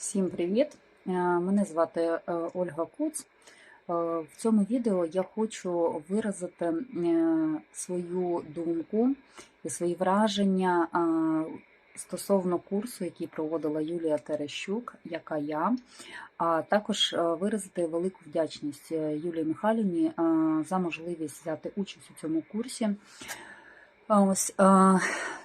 Всім привіт! Е, Мене звати е, Ольга Куц. Е, В цьому відео я хочу виразити свою думку і свої враження стосовно курсу, який проводила Юлія Терещук, яка я, а також виразити велику вдячність Юлії Михайлівні за можливість взяти участь у цьому курсі. Ось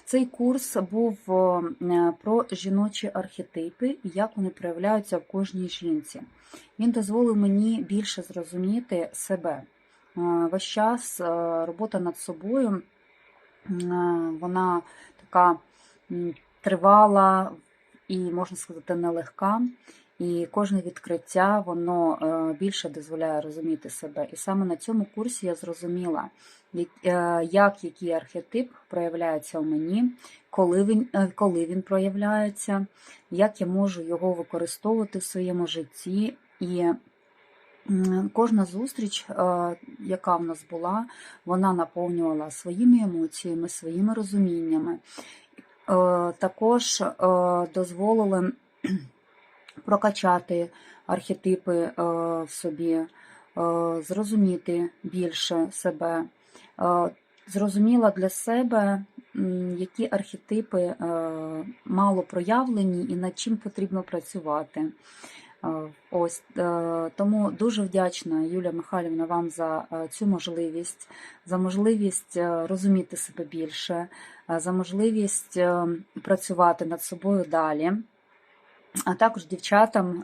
цей курс був е, про жіночі архетипи і як вони проявляються в кожній жінці. Він дозволив мені більше зрозуміти себе. Е, Весь час е, робота над собою, вона така тривала і, можна сказати, нелегка. І кожне відкриття воно е, більше дозволяє розуміти себе. І саме на цьому курсі я зрозуміла, як, е, який архетип проявляється у мені, коли він, е, коли він проявляється, як я можу його використовувати в своєму житті. І кожна зустріч, яка в нас була, вона наповнювала своїми емоціями, своїми розуміннями. Е, Також е, дозволили прокачати архетипи е, в собі, зрозуміти більше себе, зрозуміла для себе, які архетипи мало проявлені і над чим потрібно працювати. Ось е, тому дуже вдячна Юлія Михайлівна вам за е, цю можливість, за можливість е, розуміти себе більше, за можливість працювати над собою далі. А також дівчатам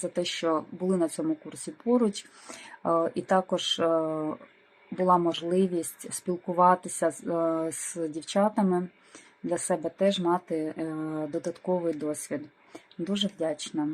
за те, що були на цьому курсі поруч, і також була можливість спілкуватися з, дівчатами для себе теж мати додатковий досвід. Дуже вдячна.